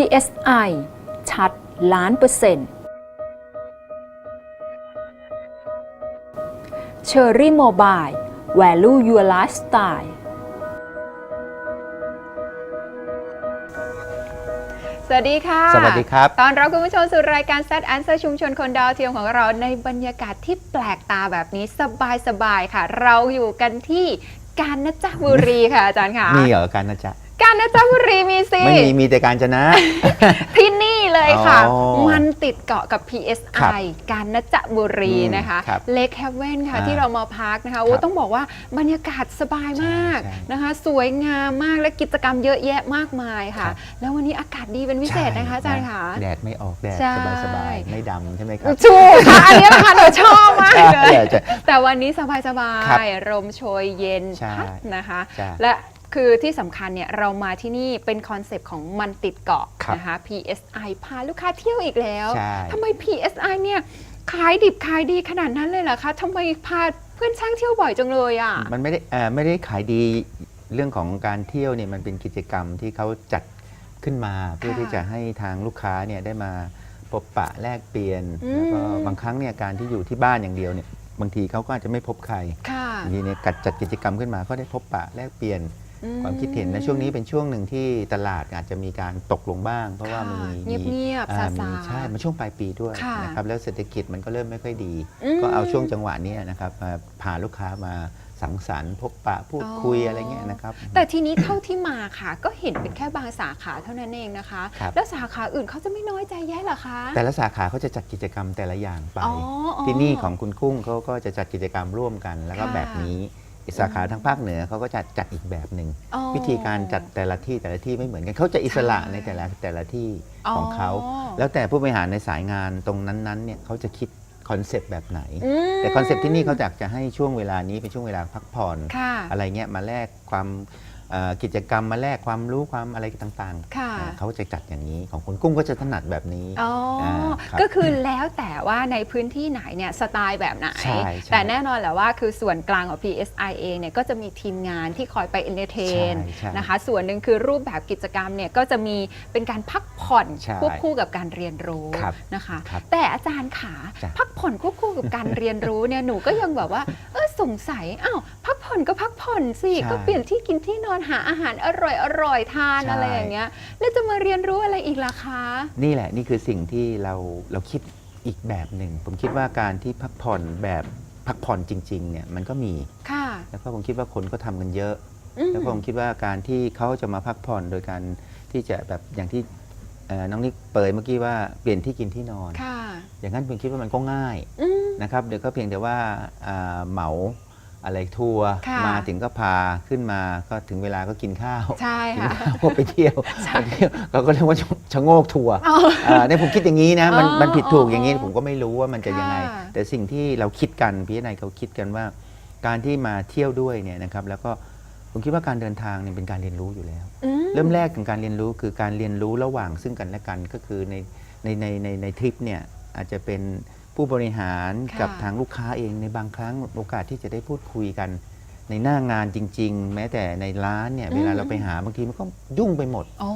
PSI ชัดล้านเปอร์เซ็นต์ Cherry Mobile Value Your Lifestyle สวัสดีค่ะ สวัสดีครับ ตอนรับคุณผู้ชมสู่รายการ Set Answer ชุมชนคนดาวเทียมของเราในบรรยากาศที่แปลกตาแบบนี้สบายๆค่ะ เราอยู่กันที่กาญจนบุรีค่ะอาจารย์ค่ะมีเหรอการนะจ๊ะ กาญจนบุรีมีสิไม่มีมีแต่การชนะ ที่นี่เลยค่ะ อ๋อมันติดเกาะกับ ครับ PSI กาญจนบุรีอืมนะคะครับเลคแฮเวนค่ะอ่าที่เรามาพักนะคะโอ้ครับต้องบอกว่าบรรยากาศสบายมากใช่ใช่นะคะ สวยงามมากและกิจกรรมเยอะแยะมากมายค่ะ ครับ แล้ววันนี้อากาศดีเป็นพิเศษนะคะอาจารย์ค่ะ แดดไม่ออกแดดใช่ สบายสบายๆไม่ดำใช่ไหมครับถูกค่ะอันนี้แหละค่ะหนูชอบมากเลยใช่ใช่แต่วันนี้สบายสบาครับยลมโชยเย็นใช่พัดนะคะ ใช่และ คือที่สำคัญเนี่ยเรามาที่นี่เป็นคอนเซปต์ของมันติดเกาะครับนะคะ PSI พาลูกค้าเที่ยวอีกแล้วใช่ ทำไม PSI เนี่ยขายดิบขายดีขนาดนั้นเลยเหรอคะทำไมพาเพื่อนช่างเที่ยวบ่อยจังเลยอะ มันไม่ได้เอ่อไม่ได้ขายดีเรื่องของการเที่ยวเนี่ยมันเป็นกิจกรรมที่เขาจัดขึ้นมา เพื่อค่ะที่จะให้ทางลูกค้าเนี่ยได้มาพบปะแลกเปลี่ยนอืม แล้วก็บางครั้งเนี่ยการที่อยู่ที่บ้านอย่างเดียวเนี่ยบางทีเขาก็อาจจะไม่พบใครค่ะทีนี้เนี่ยกัดจัดกิจกรรมขึ้นมาก็ได้พบปะแลกเปลี่ยนอื ความคิดเห็นในช่วงนี้เป็นช่วงหนึ่งที่ตลาดอาจจะมีการตกลงบ้าง เพราะว่ามันมีเงียบเงียบๆอ่ซามีซาใช่มันช่วงปลายปีด้วยค่ะนะครับแล้วเศรษฐกิจมันก็เริ่มไม่ค่อยดีอืมก็เอาช่วงจังหวะเนี้ยนะครับมาพาลูกค้ามาสังสรรค์พบปะพูดคุยอ๋อออะไรเงี้ยนะครับ แต่ทีนี้เท่าที่มาค่ะ ก็เห็นเป็นแค่บางสาขาเท่านั้นเองนะคะครับแล้วสาขาอื่นเขาจะไม่น้อยใจแย่เหรอคะ แต่ละสาขาเขาจะจัดกิจกรรมแต่ละอย่างไปอ๋ออ๋อที่นี่ของคุณกุ้งเขาก็จะจัดกิจกรรมร่วมกันแล้วก็ค่ะแบบนี้ อีกสาขาทางภาคเหนือเขาก็จะจัดอีกแบบหนึ่งอ๋อวิธีการจัดแต่ละที่แต่ละที่ไม่เหมือนกันเขาจะอิสระใช่ในแต่ละแต่ละที่อ๋อของเขาแล้วแต่ผู้บริหารในสายงานตรงนั้นๆเนี่ยเขาจะคิดคอนเซปต์แบบไหน อืมแต่คอนเซปต์ที่นี่เขาอยากจะให้ช่วงเวลานี้เป็นช่วงเวลาพักผ่อน ค่ะ อะไรเงี้ยมาแลกความเอ่อ กิจกรรมมาแลกความรู้ความอะไรต่างค่ะๆอ่าเขาจะจัดอย่างนี้ของคุณกุ้งก็จะถนัดแบบนี้อ๋ออาครับ ก็คือแล้วแต่ว่าในพื้นที่ไหนเนี่ยสไตล์แบบไหน ใช่ใช่แต่แน่นอนแหละว่าคือส่วนกลางของ PSI เองเนี่ยก็จะมีทีมงานที่คอยไปเอนเตอร์เทนใช่ใช่นะคะ ส่วนหนึ่งคือรูปแบบกิจกรรมเนี่ยก็จะมีเป็นการพักผ่อนใช่ควบคู่กับการเรียนรู้ครับนะคะ ครับแต่อาจารย์ขาจ้ะ พักผ่อนควบคู่กับการเรียนรู้เนี่ยหนูก็ยังแบบว่าเออสงสัยอ้าวพักผ่อนก็พักผ่อนสิใช่ก็เปลี่ยนที่กินที่นอนหาอาหารอร่อยอร่อยทานใช่ อะไรอย่างเงี้ย แล้วจะมาเรียนรู้อะไรอีกล่ะคะ นี่แหละนี่คือสิ่งที่เราเราคิดอีกแบบหนึ่ง ผมคิดว่าการที่พักผ่อนแบบพักผ่อนจริงๆเนี่ยมันก็มี ค่ะแล้วก็ผมคิดว่าคนก็ทำกันเยอะ อืมแล้วก็ผมคิดว่าการที่เขาจะมาพักผ่อนโดยการที่จะแบบอย่างที่เอ่อน้องนิกเปิดเมื่อกี้ว่าเปลี่ยนที่กินที่นอน ค่ะอย่างนั้นผมคิดว่ามันก็ง่ายอืมนะครับเดี๋ยวก็เพียงแต่ว่าอ่าเหมา อะไรทัวร์ค่ะมาถึงก็พาขึ้นมาก็ถึงเวลาก็กินข้าวใช่กินค่ะข้าวไปเที่ยวใช่ไปเที่ยวเขาก็เรียกว่าชะโงกทัวร์อ๋ออ่าเนี่ยผมคิดอย่างนี้นะมันอ๋อมันผิดถูกอย่างนี้อ๋อผมก็ไม่รู้ว่ามันจะยังไง ค่ะแต่สิ่งที่เราคิดกันพี่นายเขาคิดกันว่า การที่มาเที่ยวด้วยเนี่ยนะครับแล้วก็ผมคิดว่าการเดินทางเนี่ยเป็นการเรียนรู้อยู่แล้ว อืเริ่มแรกของการเรียนรู้คือการเรียนรู้ระหว่างซึ่งกันและกันก็คือในในในในในทริปเนี่ยอาจจะเป็น ผู้บริหารค่ะกับทางลูกค้าเองในบางครั้งโอกาสที่จะได้พูดคุยกัน ในหน้างานจริง ๆ แม้แต่ในร้านเนี่ยเวลาเราไปหาบางทีมันก็ยุ่งไปหมดโอ้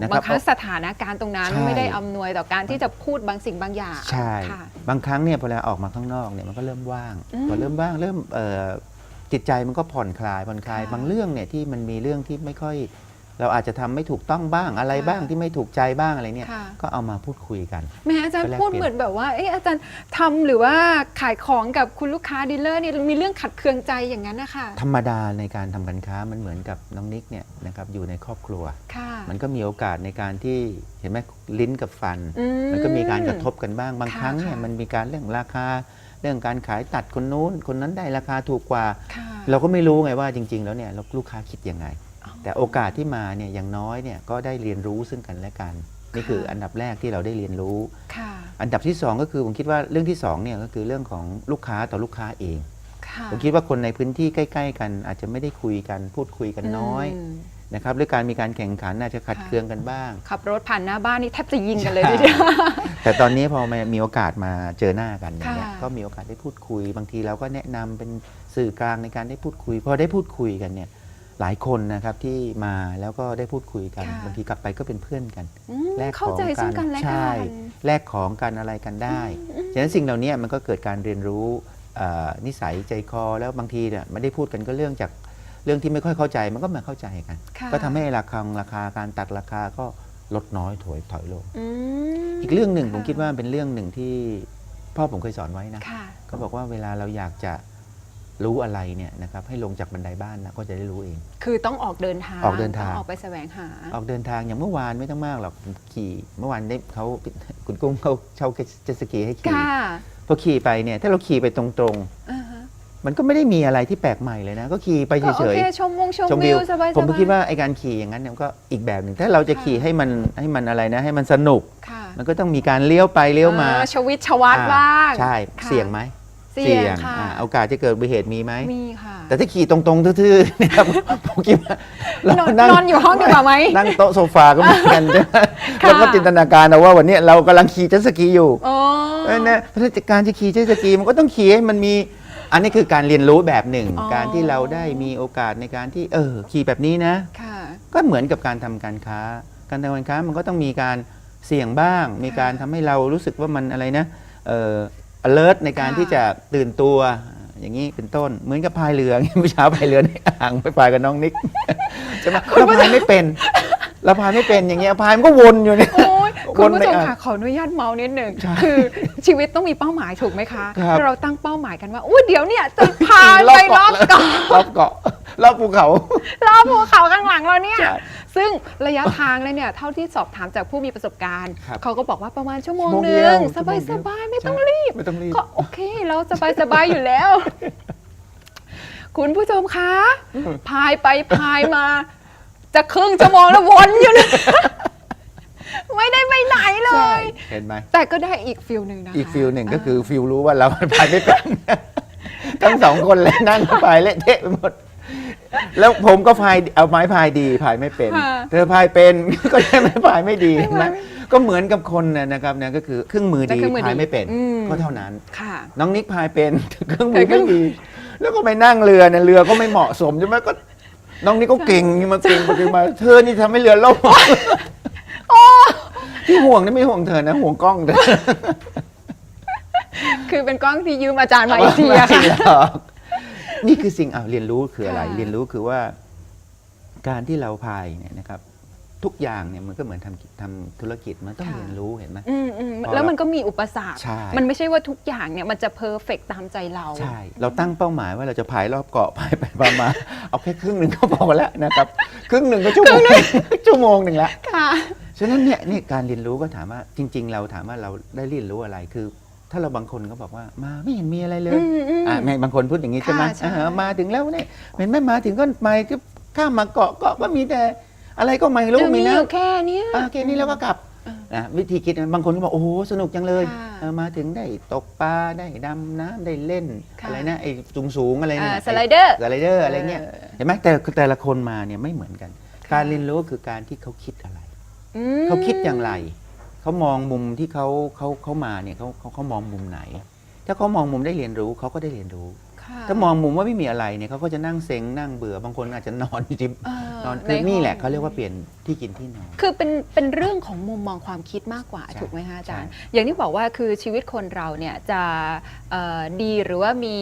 นะครับบางครั้งสถานการณ์ตรงนั้นใช่ ไม่ได้อำนวยต่อการที่จะพูดบางสิ่งบางอย่างใช่ ค่ะ บางครั้งเนี่ยพอเราออกมาข้างนอกเนี่ยมันก็เริ่มว่างอืมพอเริ่มว่างเริ่มเอ่อจิตใจมันก็ผ่อนคลายผ่อนคลาย ค่ะ บางเรื่องเนี่ยที่มันมีเรื่องที่ไม่ค่อย เราอาจจะทำไม่ถูกต้องบ้างอะไรค่ะบ้างที่ไม่ถูกใจบ้างอะไรเนี่ยค่ะก็เอามาพูดคุยกันแม่อาจารย์ไปแลกพูดเปลี่ยนเหมือนแบบว่าเอ๊ะอาจารย์ทำหรือว่าขายของกับคุณลูกค้าดีลเลอร์เนี่ยมีเรื่องขัดเคืองใจอย่างนั้นนะคะธรรมดาในการทำการค้ามันเหมือนกับน้องนิกเนี่ยนะครับอยู่ในครอบครัวค่ะมันก็มีโอกาสในการที่เห็นไหมลิ้นกับฟันอืมันก็มีการกระทบกันบ้างบางค่ะครั้งเนี่ยค่ะมันมีการเรื่องราคาเรื่องการขายตัดคนนู้น คนนั้นได้ราคาถูกกว่าค่ะเราก็ไม่รู้ไงว่าจริง ๆ แล้วเนี่ยลูกค้าคิดยังไงอ๋อ แต่โอกาสที่มาเนี่ยอย่างน้อยเนี่ยก็ได้เรียนรู้ซึ่งกันและกัน นี่คืออันดับแรกที่เราได้เรียนรู้ค่ะอันดับที่สองก็คือผมคิดว่าเรื่องที่สองเนี่ยก็คือเรื่องของลูกค้าต่อลูกค้าเองค่ะผมคิดว่าคนในพื้นที่ใกล้ ๆ กันอาจจะไม่ได้คุยกันพูดคุยกันน้อยมนะครับด้วยการมีการแข่งขันอาจจะขัดค่ะเคืองกันบ้าง ขับรถผ่านหน้าบ้านนี่แทบจะยิงกันเลยทีเดียวแต่ตอนนี้พอมามีโอกาสมาเจอหน้ากันอย่างเงี้ยค่ะก็มีโอกาสได้พูดคุย บางทีเราก็แนะนำเป็นสื่อกลางในการได้พูดคุยพอได้พูดคุยกันเนี่ย หลายคนนะครับที่มาแล้วก็ได้พูดคุยกันค่ะบางทีกลับไปก็เป็นเพื่อนกันอืมแลกขเข้าองใจกัซึ่งกันและใช่กันแลกของกันอะไรกันได้ฉะนั้นสิ่งเหล่านี้มันก็เกิดการเรียนรู้เอ่อนิสัยใจคอแล้วบางทีเนี่ยไม่ได้พูดกันก็เรื่องจากเรื่องที่ไม่ค่อยเข้าใจมันก็มาเข้าใจกัน ค่ะก็ทำให้ราคาราคาการตัดราคาก็ลดน้อยถอยถอยลง อืมอีกเรื่องหนึ่งค่ะผมคิดว่าเป็นเรื่องหนึ่งที่พ่อผมเคยสอนไว้นะ ค่ะ ก็บอกว่าเวลาเราอยากจะ รู้อะไรเนี่ยนะครับให้ลงจากบันไดบ้านนะก็จะได้รู้เอง คือต้องออกเดินทางออกเดินทางต้ออกไปแสวงหา ออกเดินทางอย่างเมื่อวานไม่ต้องมากหรอกผมขี่เมื่อวานได้เขาคุณกุ้งเขาเช่าเจ็ตสกีให้ขี่ค่ะพอขี่ไปเนี่ยถ้าเราขี่ไปตรงอ่าฮะๆ มันก็ไม่ได้มีอะไรที่แปลกใหม่เลยนะ ก็ขี่ไปก็เฉโอยเคชมวงชมๆชมวิวิววสบายๆผมก็คิดว่าไอการขี่อย่างนั้นเนี่ยมันก็อีกแบบหนึ่งถ้าเราจะขี่ให้มันให้มันอะไรนะให้มันสนุก ค่ะมันก็ต้องมีการเลี้ยวไปเลี้ยวมาออชวิตชวัดอ่าบ้างใช่ ค่ะ เสี่ยงไหม เสี่ยงค่ะ อ่าโอกาสจะเกิดอุบัติเหตุมีไหม มีค่ะ แต่ถ้าขี่ตรงๆทื่อๆเนี่ยผมคิดว่าเรานอนนั่งนอนอยู่ห้องดีกว่าไหมนั่งโต๊ะโซฟาก็เหมือนกันใช่ไหมค่ะ แล้วก็จินตนาการเอาว่าวันเนี้ยเรากำลังขี่เจ็ตสกีอยู่อ๋อเออเนี่ยถ้าการจะขี่เจ็ตสกีมันก็ต้องขี่ให้มันมี อันนี้คือการเรียนรู้แบบหนึ่ง อ๋อ การที่เราได้มีโอกาสในการที่เออขี่แบบนี้นะ ค่ะ ก็เหมือนกับการทำการค้า การทำการค้ามันก็ต้องมีการเสี่ยงบ้าง มีการทำให้เรารู้สึกว่ามันอะไรนะเออ alert ในการค่ะที่จะตื่นตัวอย่างนี้เป็นต้นเหมือนกับพายเรือเมื่อเช้าพายเรือในอ่างไปพายกับน้องนิกใช่ไหมเราพายไม่เป็นเราพายไม่เป็นอย่างเงี้ยพายมันก็วนอยู่เนี่ยโอ้ยคุณผู้ชมวนไปอะค่ะขออนุญาตเมาส์นิดหนึ่งใช่คือชีวิตต้องมีเป้าหมายถูกไหมคะครับเราตั้งเป้าหมายกันว่าอุ้ยเดี๋ยวเนี่ยจะพาไปรอบเกาะรอบเกาะ รอบภูเขา รอบภูเขาข้างหลังเราเนี่ยใช่ซึ่งระยะทางเลยเนี่ยเท่าที่สอบถามจากผู้มีประสบการณ์ ครับเขาก็บอกว่าประมาณชั่วโมงชั่วโมงหเดีนึ่ยวงชั่สวโมบายงเดีสยวบายไม่ใช่ต้องรีบ ไม่ต้องรีบ ก็โอเค เราสบายสบายอยู่แล้ว คุณผู้ชมคะ พายไปพายมา จะครึ่งชั่วโมงแล้ววนอยู่นะไม่ได้ไปไหนเลใช่ย เห็นไหม แต่ก็ได้อีกฟิลหนึ่งนะคะอีกฟิลหนึ่งก็คือฟิลรู้ว่าเราพายไม่เป็น ทั้งสองคนเลยนั่งพายเละเทะไปหมด แล้วผมก็พายเอาไม้พายดีพายไม่เป็น ค่ะเธอพายเป็น ก็ได้ไม้พายไม่ดีไม่พายนะไม่ก็เหมือนกับคนนะนะครับนะก็คือเครื่องมือแต่ดีเครื่องมือดีพายไม่เป็นอืม ก็เท่านั้น ค่ะ น้องนิกพายเป็นเครื่องมือแต่เครื่ไม่องดี แล้วก็ไปนั่งเรือเนี่ยเรือก็ไม่เหมาะสมใช่ไหมก็ น้องนิกก็เก่งนี่มาเก่งไปเก่งมาเธอนี่ทำให้เรือล่มที่ห่วงนี่ไม่ห่วงเธอนะห่วงกล้องเธอคือเป็นกล้องที่ยืมอาจารย์มาอีกทีอะค่ะ ไม่หรอก นี่คือสิ่งอะเรียนรู้คืออะไร ค่ะ เรียนรู้คือว่าการที่เราพายเนี่ยนะครับ ทุกอย่างเนี่ยมันก็เหมือนทำทำธุรกิจมันต้องค่ะ เรียนรู้เห็นไหม อืมอืมพอแล้วเรามันก็มีอุปสรรค ใช่ มันไม่ใช่ว่าทุกอย่างเนี่ยมันจะเพอร์เฟกตามใจเรา ใช่ เราตั้งเป้าหมายว่าเราจะพายรอบเกาะพายไปประมาณเอาแค่ครึ่งหนึ่งก็พอแล้วนะครับ ครึ่งหนึ่งก็ชั่วโมงชั่วโมงหนึ่งละ ค่ะ ฉะนั้นเนี่ยนี่การเรียนรู้ก็ถามว่าจริง ๆ เราถามว่าเราได้เรียนรู้อะไรคือ ถ้าเราบางคนก็บอกว่ามาไม่เห็นมีอะไรเลย อืมอืมอ่าไม่บางคนพูดอย่างนี้ใช่ไหมค่ะใช่ อ่ามาถึงแล้วเนี่ยเห็นไหมมาถึงก็ไปก็ข้ามมาเกาะเกาะก็มีแต่ อะไรก็ไม่รู้จะมีมีอนะยู่แค่เนี้ย อ่าแค่นี้แล้วก็กลับนะวิธีคิดนะบางคนก็บอกโอ้โหสนุกจังเลยค่ะเออมาถึงได้ตกปลาได้ดำน้ำได้เล่นค่ะอะไรนะไอ้สูงสูงๆอะไรอ่าเนี่ยสไลเดอร์สไลเดอร์อะไรเงี้ยเออ เห็นไหมแต่แต่ละคนมาเนี่ยไม่เหมือนกันค่ะการเรียนรู้คือการที่เขาคิดอะไร อืม เขาคิดอย่างไร เขามองมุมที่เขาเขาเขามาเนี่ยเขาเขาเขามองมุมไหน ถ้าเขามองมุมได้เรียนรู้เขาก็ได้เรียนรู้ค่ะถ้ามองมุมว่าไม่มีอะไรเนี่ยเขาก็จะนั่งเซ็งนั่งเบื่อบางคนอาจจะนอนอยู่ที่เออนอนในคือนี่แหละห้องเขาเรียกว่าเปลี่ยนที่กินที่นอน คือเป็นเป็นเรื่องของมุมมองความคิดมากกว่าใช่ถูกไหมคะอาจารย์ใช่อย่างที่บอกว่าคือชีวิตคนเราเนี่ยจะเอ่อดีหรือว่ามี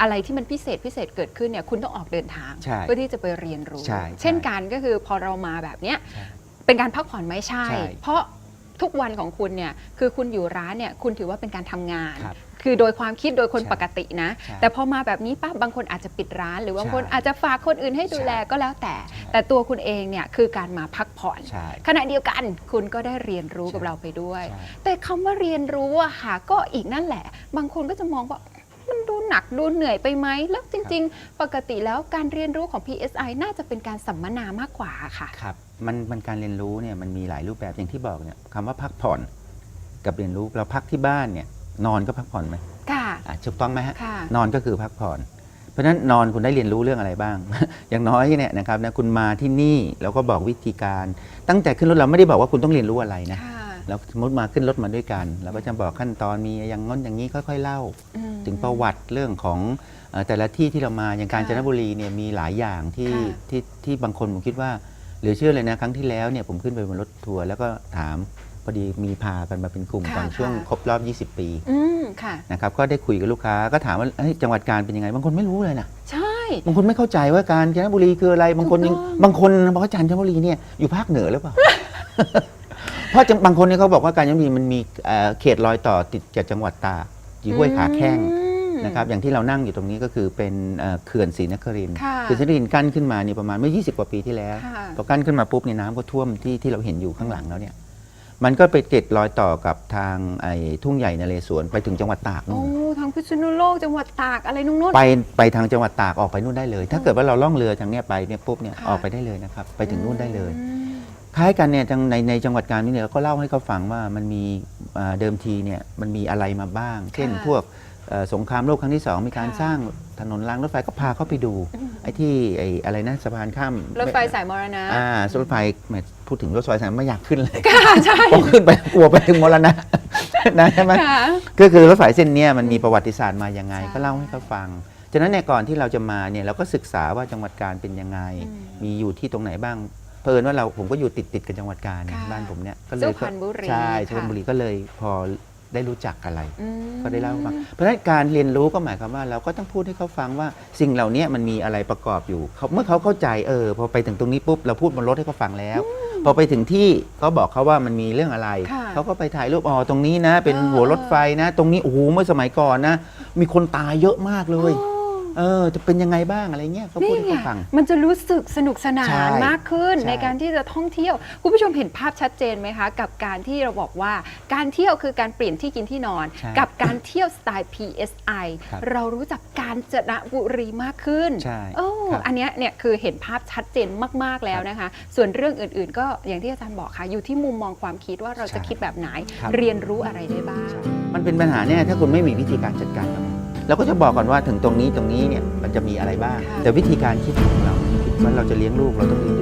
อะไรที่มันพิเศษพิเศษเกิดขึ้นเนี่ยคุณต้องออกเดินทางใช่เพื่อที่จะไปเรียนรู้ใช่เช่นกันก็คือพอเรามาแบบเนี้ยใช่เป็นการพักผ่อนไหม่ใช่ใช่ เพราะ ทุกวันของคุณเนี่ยคือคุณอยู่ร้านเนี่ยคุณถือว่าเป็นการทำงาน ครับคือโดยความคิดโดยคนใช่ปกตินะ ใช่แต่พอมาแบบนี้ปั๊บบางคนอาจจะปิดร้าน หรือบางคนใช่อาจจะฝากคนอื่นให้ดูแลใช่ก็แล้วแต่แต่ตัวคุณเองเนี่ยคือการมาพักผ่อน ใช่ ขณะเดียวกันคุณก็ได้เรียนรู้กับใช่ เราไปด้วย ใช่ แต่คำว่าเรียนรู้อะค่ะก็อีกนั่นแหละ บางคนก็จะมองว่ามันดูหนักดูเหนื่อยไปไหมแล้วจริง ๆ ปกติแล้วการเรียนรู้ของ PSI น่าจะเป็นการสัมมนามากกว่าค่ะ ครับ มันมันการเรียนรู้เนี่ยมันมีหลายรูปแบบอย่างที่บอกเนี่ยคำว่าพักผ่อนกับเรียนรู้เราพักที่บ้านเนี่ยนอนก็พักผ่อนไหมค่ะอะถูกต้องไหมฮะค่ะ นอนก็คือพักผ่อน เพราะฉะนั้นนอนคุณได้เรียนรู้เรื่องอะไรบ้าง อย่างน้อยเนี่ยนะครับนะคุณมาที่นี่แล้วก็บอกวิธีการ ตั้งแต่ขึ้นรถเราไม่ได้บอกว่าคุณต้องเรียนรู้อะไรนะค่ะแล้วสมมติมาขึ้นรถมาด้วยกันเราก็จะบอกขั้นตอนมีอย่างง้นอย่างนี้ค่อย ๆ เล่า อืม ถึงประวัติเรื่องของเอ่อแต่ละที่ที่เรามาอย่างกาญค่ะจนบุรีเนี่ยมีหลายอย่างที่ค่ะ ที่ที่บางคนผมคิดว่าเหลือเชื่อเลยนะครั้งที่แล้วเนี่ยผมขึ้นไปบนรถทัวร์แล้วก็ถามพอดีมีพากันมาเป็นกลุ่มค่ะตอนช่วงค่ะ ครบรอบ 20 ปีอืมค่ะ นะครับก็ได้คุยกับลูกค้าก็ถามว่าเฮ้ยจังหวัดการเป็นยังไง บางคนไม่รู้เลยนะใช่ บางคนไม่เข้าใจว่าการจนบุรีคืออะไรบางคนยังถูกต้อง บางคนบอกว่าจันทบุรีเนี่ยอยู่ภาคเหนือหรือเปล่า เพราะจังบางคนเนี่ยเขาบอกว่าการจนบุรีมันมีเอ่อเขตรอยต่อติดกับจังหวัดตากอยู่ห้วยขาแข้ง อืม นะครับอย่างที่เรานั่งอยู่ตรงนี้ก็คือเป็นเอ่อเขื่อนศรีนครินทร์ค่ะเขื่อนศรีนครินทร์กั้นขึ้นมานี่ประมาณเมื่อ 20 กว่าปีที่แล้วค่ะพอกั้นขึ้นมาปุ๊บเนี่ยน้ำก็ท่วมที่ที่เราเห็นอยู่ข้างหลังแล้วเนี่ยมันก็ไปติดรอยต่อกับทางไอ้ทุ่งใหญ่นเรศวรไปถึงจังหวัดตากโอ้นู่นทางพิษณุโลกจังหวัดตากอะไรนู่นนู่นไปไปทางจังหวัดตากออกไปนู่นได้เลย ถ้าเกิดว่าเราล่องเรือทางเนี้ยไปเนี่ยปุ๊บเนี่ยค่ะออกไปได้เลยนะครับไปถึงนู่นได้เลยอืมคล้ายกันเนี่ยทางในในจังหวัดกาญนี่เนี่ยเราก็เล่าให้เขาฟังว่ามันมีอ่าเดิมทีเนี่ยมันมีอะไรมาบ้าง เช่นค่ะพวก เอ่อสงครามโลกครั้งที่สองมีการค่ะ สร้างถนนรางรถไฟก็พาเขาไปดูอืมไอ้ที่ไอ้อะไรนะสะพานข้ามรถไฟสายมรณะ อ่ารถไฟแหมพูดถึงรถไฟสายไม่อยากขึ้นเลยค่ะใช่พอขึ้นไปกลัวไปถึงมรณะนะใช่ไหม ค่ะ ก็คือรถไฟเส้นเนี้ยมันมีประวัติศาสตร์มายังไง ใช่ก็เล่าให้เขาฟัง ฉะนั้นเนี่ยก่อนที่เราจะมาเนี่ยเราก็ศึกษาว่าจังหวัดการเป็นยังไง อืมมีอยู่ที่ตรงไหนบ้าง เพลินว่าเราผมก็อยู่ติดติดๆกับจังหวัดการเนี่ยค่ะบ้านผมเนี่ยก็เลสุยพรรณบุรีใช่ค่ะ สุพรรณบุรีก็เลยพอ ได้รู้จักอะไรอืมก็ได้เล่าให้ฟังเพราะฉะนั้นการเรียนรู้ก็หมายความว่า เราก็ต้องพูดให้เขาฟังว่าสิ่งเหล่านี้มันมีอะไรประกอบอยู่เขาเมื่อเขาเข้าใจเออพอไปถึงตรงนี้ปุ๊บเราพูดบนรถให้เขาฟังแล้ว พอไปถึงที่เขาบอกเขาว่ามันมีเรื่องอะไรค่ะเขาก็ไปถ่ายรูปอ๋อตรงนี้นะ เป็นเออหัวรถไฟนะ ตรงนี้โอ้โหเมื่อสมัยก่อนนะ มีคนตายเยอะมากเลยโอ้ เออจะเป็นยังไงบ้างอะไรเงี้ยเขาพูดนี่ให้ไงเขาฟัง มันจะรู้สึกสนุกสนาใช่นมากขึ้นใช่ในการที่จะท่องเที่ยว คุณผู้ชมเห็นภาพชัดเจนไหมคะ กับการที่เราบอกว่าการเที่ยวคือการเปลี่ยนที่กินที่นอน ใช่กับการเที่ยวสไตล์ PSI ครับเรารู้จักการจนบุรีมากขึ้นใช่โอ้ครับอันเนี้ยเนี่ยคือเห็นภาพชัดเจนมากๆแล้วนะคะ ส่วนเรื่องอื่นๆ ก็อย่างที่อาจารย์บอกค่ะ อยู่ที่มุมมองความคิดว่าเราจะใช่คิดแบบไหน ครับ เรียนรู้อะไรได้บ้าง มันเป็นปัญหาเนี่ยถ้าคุณไม่มีวิธีการจัดการกับมัน เราก็จะบอกก่อนว่าถึงตรงนี้ตรงนี้เนี่ยมันจะมีอะไรบ้างค่ะแต่วิธีการคิดของเราคิดว่าเราจะเลี้ยงลูกเราต้องเลี้ยงด้วยตัว